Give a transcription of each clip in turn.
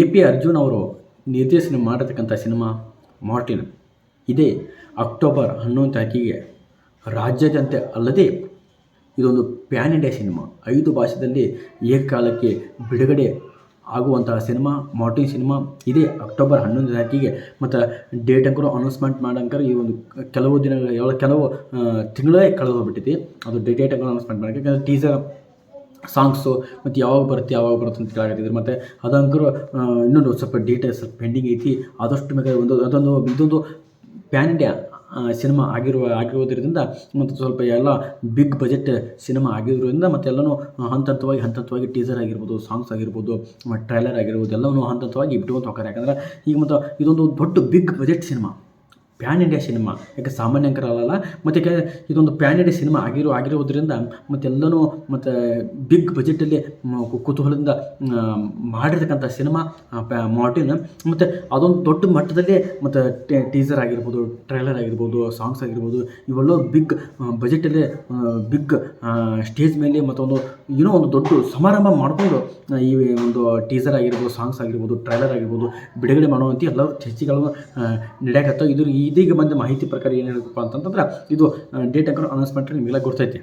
A P Arjun ಅವರು ನಿರ್ದೇಶನ ಮಾಡಿರ್ತಕ್ಕಂಥ ಸಿನಿಮಾ ಮಾರ್ಟಿನ್. ಇದೇ ಅಕ್ಟೋಬರ್ ಹನ್ನೊಂದು ತಾರೀಕಿಗೆ ರಾಜ್ಯಾದ್ಯಂತ ಅಲ್ಲದೆ ಇದೊಂದು ಪ್ಯಾನ್ ಇಂಡಿಯಾ ಸಿನಿಮಾ. ಐದು ಭಾಷೆಯಲ್ಲಿ ಏಕಕಾಲಕ್ಕೆ ಬಿಡುಗಡೆ ಆಗುವಂತಹ ಸಿನಿಮಾ, ಮಾರ್ಟಿನ್ ಸಿನಿಮಾ. ಇದೇ ಅಕ್ಟೋಬರ್ ಹನ್ನೊಂದು ತಾರೀಕಿಗೆ ಮತ್ತು ಡೇಟ್ ಅಂಕರು ಅನೌನ್ಸ್ಮೆಂಟ್ ಮಾಡೋಂಕರು ಈ ಒಂದು ಕೆಲವು ದಿನಗಳ, ಕೆಲವು ತಿಂಗಳೇ ಕಳೆದು ಹೋಗ್ಬಿಟ್ಟಿದೆ. ಅದು ಡೇಟ್ ಅಂಕರು ಅನೌನ್ಸ್ಮೆಂಟ್ ಮಾಡೋಕ್ಕೆ ಟೀಸರ್ ಸಾಂಗ್ಸು, ಮತ್ತು ಯಾವಾಗ ಬರುತ್ತೆ ಯಾವಾಗ ಬರುತ್ತೆ ಅಂತ ಕೇಳಾಕತ್ತಿದ್ರು. ಮತ್ತು ಅದಂಕರು ಇನ್ನೊಂದು ಸ್ವಲ್ಪ ಡೀಟೇಲ್ಸ್ ಸ್ವಲ್ಪ ಪೆಂಡಿಂಗ್ ಐತಿ. ಆದಷ್ಟು ಬೇಗ ಒಂದು, ಅದೊಂದು, ಇದೊಂದು ಪ್ಯಾನ್ ಇಂಡಿಯಾ ಸಿನಿಮಾ ಆಗಿರುವ, ಆಗಿರೋದರಿಂದ, ಮತ್ತು ಸ್ವಲ್ಪ ಎಲ್ಲ ಬಿಗ್ ಬಜೆಟ್ ಸಿನಿಮಾ ಆಗಿರೋದ್ರಿಂದ, ಮತ್ತು ಎಲ್ಲನೂ ಹಂತ ಹಂತವಾಗಿ ಹಂತ ಹಂತವಾಗಿ ಟೀಸರ್ ಆಗಿರ್ಬೋದು ಸಾಂಗ್ಸ್ ಆಗಿರ್ಬೋದು ಟ್ರೈಲರ್ ಆಗಿರ್ಬೋದು ಎಲ್ಲವೂ ಹಂತ ಹಂತವಾಗಿ ಅಂತ ಹೋಗ್ತಾರೆ. ಯಾಕಂದ್ರೆ ಈಗ ಮತ್ತು ಇದೊಂದು ದೊಡ್ಡ big budget cinema pan India cinema ಯಾಕೆ ಸಾಮಾನ್ಯ ಅಂಕರ ಅಲ್ಲಲ್ಲ ಮತ್ತು ಯಾಕೆ ಇದೊಂದು ಪ್ಯಾನ್ ಇಂಡಿಯಾ ಸಿನಿಮಾ ಆಗಿರೋ ಆಗಿರೋದ್ರಿಂದ ಮತ್ತೆಲ್ಲನೂ ಮತ್ತು ಬಿಗ್ ಬಜೆಟಲ್ಲಿ ಕುತೂಹಲದಿಂದ ಮಾಡಿರ್ತಕ್ಕಂಥ ಸಿನಿಮಾ ಮಾರ್ಟಿನ್ ಮತ್ತು ಅದೊಂದು ದೊಡ್ಡ ಮಟ್ಟದಲ್ಲಿ ಮತ್ತು ಟೀಸರ್ ಆಗಿರ್ಬೋದು ಟ್ರೈಲರ್ ಆಗಿರ್ಬೋದು ಸಾಂಗ್ಸ್ ಆಗಿರ್ಬೋದು ಇವೆಲ್ಲೋ ಬಿಗ್ ಬಜೆಟಲ್ಲಿ ಬಿಗ್ ಸ್ಟೇಜ್ ಮೇಲೆ ಮತ್ತೊಂದು ಏನೋ ಒಂದು ದೊಡ್ಡ ಸಮಾರಂಭ ಮಾಡಿಕೊಂಡು ಈ ಒಂದು ಟೀಸರ್ ಆಗಿರ್ಬೋದು ಸಾಂಗ್ಸ್ ಆಗಿರ್ಬೋದು ಟ್ರೈಲರ್ ಆಗಿರ್ಬೋದು, ಬಿಡುಗಡೆ ಮಾಡುವಂಥ ಎಲ್ಲರೂ ಚರ್ಚೆಗಳನ್ನು ನಡೆಯಕತ್ತಾವ ಇದು ಇದೀಗ ಬಂದ ಮಾಹಿತಿ ಪ್ರಕಾರ ಏನು ಹೇಳಬೇಕಪ್ಪ ಅಂತಂತಂದ್ರೆ ಇದು ಡೇಟ್ ಅಂಕರ್ ಅನೌನ್ಸ್ಮೆಂಟ್ ನಿಮಗೆಲ್ಲ ಗೊತ್ತೈತಿ.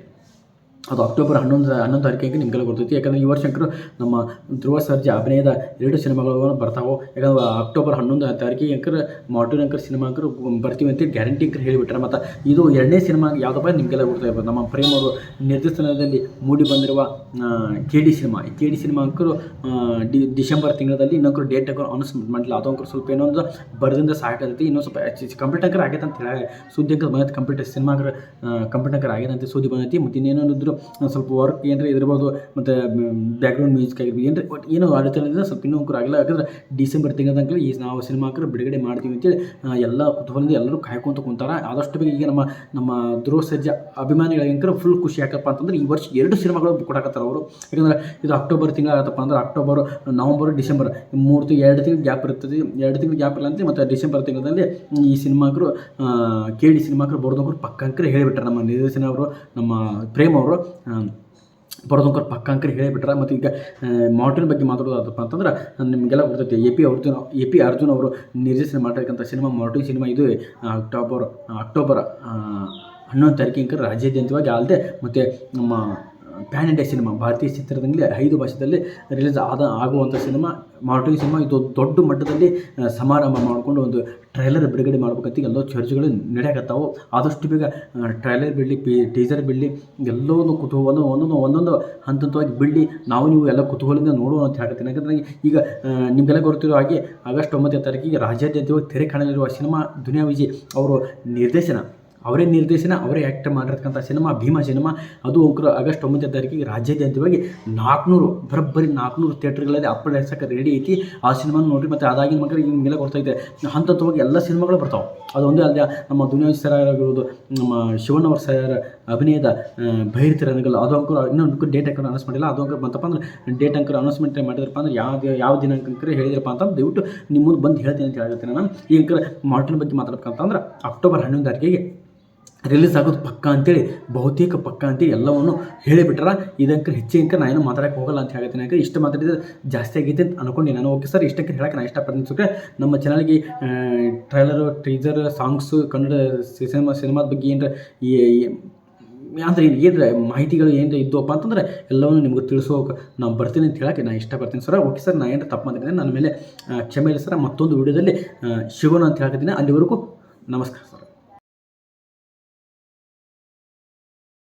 ಅದು ಅಕ್ಟೋಬರ್ ಹನ್ನೊಂದು ಹನ್ನೊಂದು ತಾರೀಕಿಗೆ ನಿಮಗೆಲ್ಲ ಗೊತ್ತೈತಿ. ಯಾಕಂದರೆ ಈ ಶಂಕರ್ ನಮ್ಮ ಧ್ರುವ ಸರ್ಜಾ ಅಭಿನಯದ ಎರಡು ಸಿನಿಮಾಗಳು ಬರ್ತಾವೆ. ಯಾಕಂದ್ರೆ ಅಕ್ಟೋಬರ್ ಹನ್ನೊಂದು ತಾರೀಕಿಗೆ ಅಂಕರ್ ಮಾರ್ಟಿನ್ ಅಂಕರ್ ಸಿನಿಮಾ ಅಂಕರ್ ಬರ್ತೀವಿ ಅಂತ ಗ್ಯಾರಂಟಿ ಅಂಕರ್ ಹೇಳಿಬಿಟ್ರೆ ಮತ್ತು ಇದು ಎರಡನೇ ಸಿನಿಮಾ ಯಾವುದಪ್ಪ ನಿಮಗೆಲ್ಲ ಗೊತ್ತಾಗ್ಬೋದು ನಮ್ಮ ಪ್ರೇಮ್ ಅವರು ನಿರ್ದೇಶನದಲ್ಲಿ ಮೂಡಿ ಬಂದಿರುವ K D cinema. K D cinema ಅಂಕರು December ತಿಂಗಳಲ್ಲಿ ಇನ್ನೊಂದು ಡೇಟ್ ಅಂಕರ್ ಅನೌನ್ಸ್ಮೆಂಟ್ ಮಾಡಿಲ್ಲ ಅಂಕರ್ ಸ್ವಲ್ಪ ಇನ್ನೊಂದು ಬರದಿಂದ ಸಾಕಾಗೈತಿ ಇನ್ನೊಂದು ಸ್ವಲ್ಪ ಕಂಪ್ಲೀಟ್ ಅಂಕರ್ ಆಗೈತೆ ಅಂತ ಹೇಳಿ. ಸುದ್ದಿ ಅಂಕರ್ ಬಂದೈತೆ ಕಂಪ್ಲೀಟ್ ಸಿನಿಮಾ ಅಂಕರ್ ಕಂಪ್ಲೀಟ್ ಅಂಕರ್ ಆಗೈತೆ ಅಂತ ಸುದ್ದಿ ಬಂದೈತಿ. ಮತ್ತು ಇನ್ನೇನಿದ್ರು ಒಂದ್ ಸ್ವಲ್ಪ ವರ್ಕ್ ಏನಾರ ಇದಿರ್ಬೋದು ಮತ್ತು ಬ್ಯಾಕ್ಗ್ರೌಂಡ್ ಮ್ಯೂಸಿಕ್ ಆಗಿರ್ಬೋದು ಏನು ಬಟ್ ಏನೋ ಅಡಚಣೆ ಸ್ವಲ್ಪ ಇನ್ನೂ ಆಗಿಲ್ಲ. ಯಾಕಂದ್ರೆ ಡಿಸೆಂಬರ್ ತಿಂಗಳ ತನಕ ಈ ನಾವು ಸಿನಿಮಾ ಹಾಕಿದ್ರೆ ಬಿಡುಗಡೆ ಮಾಡ್ತೀವಿ ಅಂತೇಳಿ ಎಲ್ಲ ಕುತೂಹಲದಿಂದ ಎಲ್ಲರೂ ಕಾಯ್ಕೊಂತ ಕುಂತಾರೆ. ಆದಷ್ಟು ಬೇಗ ಈಗ ನಮ್ಮ ನಮ್ಮ ಧ್ರುವ ಸರ್ಜಾ ಅಭಿಮಾನಿಗಳಿಗಂಕರ ಫುಲ್ ಖುಷಿ ಯಾಕಪ್ಪ ಅಂತಂದ್ರೆ ಈ ವರ್ಷ ಎರಡು ಸಿನಿಮಾಗಳು ಕೊಡಕತ್ತಾರ ಅವರು. ಯಾಕಂದ್ರೆ ಇದು ಅಕ್ಟೋಬರ್ ತಿಂಗಳ ಆಗತ್ತಪ್ಪ ಅಂದ್ರೆ ಅಕ್ಟೋಬರ್ ನವಂಬರ್ ಡಿಸೆಂಬರ್ ಮೂರು ತಿಂಗಳು, ಎರಡು ತಿಂಗಳು ಗ್ಯಾಪ್ ಇರ್ತದೆ. ಎರಡು ತಿಂಗಳು ಗ್ಯಾಪ್ ಇಲ್ಲ ಅಂತ ಮತ್ತು ಡಿಸೆಂಬರ್ ತಿಂಗಳಲ್ಲಿ ಈ ಸಿನಿಮಾಕರು ಕೇಳಿ ಸಿನಿಮಾಕರು ಬರೋದಂಕರು ಪಕ್ಕ ಅಂಕರ್ ಹೇಳಿಬಿಟ್ರೆ ನಮ್ಮ ನಿರ್ದೇಶನ ಅವರು, ನಮ್ಮ ಪ್ರೇಮ್ ಅವರು. ಬರೋದಂಕರ್ ಪಕ್ಕ ಅಂಕರ್ ಹೇಳಿಬಿಟ್ರೆ ಮತ್ತು ಈಗ ಮಾರ್ಟಿನ್ ಬಗ್ಗೆ ಮಾತಾಡೋದಪ್ಪ ಅಂತಂದ್ರೆ ನಿಮಗೆಲ್ಲ ಗೊತ್ತೈತೆ. A P Arjun, A P Arjun ಅವರು ನಿರ್ದೇಶನ ಮಾಡಿರ್ತಕ್ಕಂಥ ಸಿನಿಮಾ, ಮಾರ್ಟಿನ್ ಸಿನಿಮಾ ಇದು ಅಕ್ಟೋಬರ್ ಅಕ್ಟೋಬರ್ ಹನ್ನೊಂದು ತಾರೀಕಿಗೆ ರಾಜ್ಯಾದ್ಯಂತವಾಗಿ ಅಲ್ಲದೆ ಮತ್ತು ನಮ್ಮ ಪ್ಯಾನ್ ಇಂಡಿಯಾ ಸಿನಿಮಾ, ಭಾರತೀಯ ಚಿತ್ರರಂಗದಲ್ಲಿ ಐದು ಭಾಷೆಯಲ್ಲಿ ರಿಲೀಸ್ ಆದ ಆಗುವಂಥ ಸಿನಿಮಾ. ಮಾರ್ಟಿಂಗ್ ಸಿನಿಮಾ, ಇದು ದೊಡ್ಡ ಮಟ್ಟದಲ್ಲಿ ಸಮಾರಂಭ ಮಾಡಿಕೊಂಡು ಒಂದು ಟ್ರೈಲರ್ ಬಿಡುಗಡೆ ಮಾಡ್ಬೇಕಂತ ಎಲ್ಲ ಚರ್ಚೆಗಳು ನಡೆಯಕತ್ತಾವು. ಆದಷ್ಟು ಬೇಗ ಟ್ರೈಲರ್ ಬಿಡಲಿ, ಪಿ, ಟೀಸರ್ ಬಿಡಲಿ ಎಲ್ಲವೂ ಕುತೂಹಲ ಒಂದೊಂದು ಒಂದೊಂದು ಹಂತ ಹಂತವಾಗಿ ಬಿಡಲಿ. ನಾವು ನೀವು ಎಲ್ಲ ಕುತೂಹಲದಿಂದ ನೋಡುವ ಅಂತ ಹೇಳ್ತೀನಿ. ಯಾಕಂದರೆ ಈಗ ನಿಮಗೆಲ್ಲ ಗೊತ್ತಿರೋ ಹಾಗೆ ಆಗಸ್ಟ್ ಒಂಬತ್ತನೇ ತಾರೀಕಿಗೆ ರಾಜ್ಯಾದ್ಯಂತ ತೆರೆ ಕಾಣಲಿರುವ ಸಿನಿಮಾ ದುನಿಯಾ ವಿಜಿ ಅವರು ನಿರ್ದೇಶನ. ಅವರೇ ನಿರ್ದೇಶನ, ಅವರೇ ಆ್ಯಕ್ಟ್ ಮಾಡಿರ್ತಕ್ಕಂಥ ಸಿನಿಮಾ ಭೀಮಾ ಸಿನಿಮಾ ಅದು ಅಂಕರು ಆಗಸ್ಟ್ ಒಂಬತ್ತನೇ ತಾರೀಕಿಗೆ ರಾಜ್ಯಾದ್ಯಂತವಾಗಿ ನಾಲ್ಕುನೂರು, ಬರೋಬ್ಬರಿ ನಾಲ್ಕುನೂರು ಥಿಯೇಟರ್ಗಳಲ್ಲಿ ಅಪ್ಪಡ ಹೆಸಕ್ಕೆ ರೆಡಿ ಐತಿ. ಆ ಸಿನಿಮಾ ನೋಡಿರಿ ಮತ್ತು ಅದಾಗಿನ ಮಕ್ಕಳಿಗೆ ಹಿಂಗೆಲ್ಲ ಕೊಡ್ತಾಯಿದೆ ಹಂತ ಹಂತವಾಗಿ ಎಲ್ಲ ಸಿನಿಮಾಗಳು ಬರ್ತಾವೆ. ಅದು ಒಂದೇ ಅಲ್ಲದೆ ನಮ್ಮ ದುನಿಯಾ ಸರ್ ಆಗಿರ್ಬೋದು, ನಮ್ಮ ಶಿವಣ್ಣವ್ರ ಸರ್ ಅಭಿನಯದ ಭೈರತಿ ರಣಗಲ್ ಅದು ಅಂಕರು ಇನ್ನೊಂದು ಡೇಟ್ ಅಂಕರ್ ಅನೌನ್ಸ್ ಮಾಡಿಲ್ಲ. ಅದು ಅಂಕರ್ ಬಂತಪ್ಪ ಅಂದ್ರೆ ಡೇಟ್ ಅಂಕರ್ ಅನೌನ್ಸ್ಮೆಂಟ್ ಮಾಡಿದ್ರಪ್ಪ ಅಂದ್ರೆ ಯಾವ ಯಾವ ದಿನಾಂಕ ಅಂಕರ್ ಹೇಳಿದ್ರಪ್ಪ ಅಂತ ದಯವಿಟ್ಟು ನಿಮ್ಮ ಮುಂದೆ ಬಂದು ಹೇಳ್ತೀನಿ ಅಂತ ಹೇಳ್ತೀನಿ ನಾನು. ಈ ಅಂಕರ್ ಮಾರ್ಟಿನ್ ಬಗ್ಗೆ ಮಾತಾಡ್ಬೇಕಂತಂದ್ರೆ ಅಕ್ಟೋಬರ್ ಹನ್ನೊಂದು ತಾರೀಕಿಗೆ ರಿಲೀಸ್ ಆಗೋದು ಪಕ್ಕ ಅಂತೇಳಿ, ಬಹುತೇಕ ಪಕ್ಕ ಅಂತೇಳಿ ಎಲ್ಲವನ್ನು ಹೇಳಿಬಿಟ್ರ, ಇದಕ್ಕೆ ಹೆಚ್ಚಿನ ನಾನು ಏನು ಮಾತಾಡಕ್ಕೆ ಹೋಗಲ್ಲ ಅಂತ ಹೇಳ್ತೀನಿ ಯಾಕೆ ಇಷ್ಟು ಮಾತಾಡಿದ್ರೆ ಜಾಸ್ತಿ ಆಗೈತೆ ಅಂತ ಅನ್ಕೊಂಡು ನಾನು. ಓಕೆ ಸರ್, ಇಷ್ಟಕ್ಕೆ ಹೇಳಕ್ಕೆ ನಾನು ಇಷ್ಟಪಡ್ತೀನಿ ಸುಖ ನಮ್ಮ ಚಾನಲ್ಗೆ trailer teaser songs Kannada cinema, ಸಿನಿಮಾದ ಬಗ್ಗೆ ಏನರ ಈ ಅಂದರೆ ಏನು ಮಾಹಿತಿಗಳು ಏನು ಇದ್ದವಪ್ಪ ಅಂತಂದ್ರೆ ಎಲ್ಲವನ್ನು ನಿಮ್ಗೆ ತಿಳಿಸೋಕೆ ನಾನು ಬರ್ತೀನಿ ಅಂತ ಹೇಳಕ್ಕೆ ನಾನು ಇಷ್ಟಪಡ್ತೀನಿ ಸರ್. ಓಕೆ ಸರ್ ನಾನು ಏನಾರ ತಪ್ಪು ಮಾಡಿದ್ದೀನಿ ನನ್ನ ಮೇಲೆ ಕ್ಷಮೆ ಇಲ್ಲ ಸರ್. ಮತ್ತೊಂದು ವಿಡಿಯೋದಲ್ಲಿ ಶಿವನ ಅಂತ ಹೇಳ್ತಿದ್ದೀನಿ ಅಲ್ಲಿವರೆಗೂ ನಮಸ್ಕಾರ ಸರ್.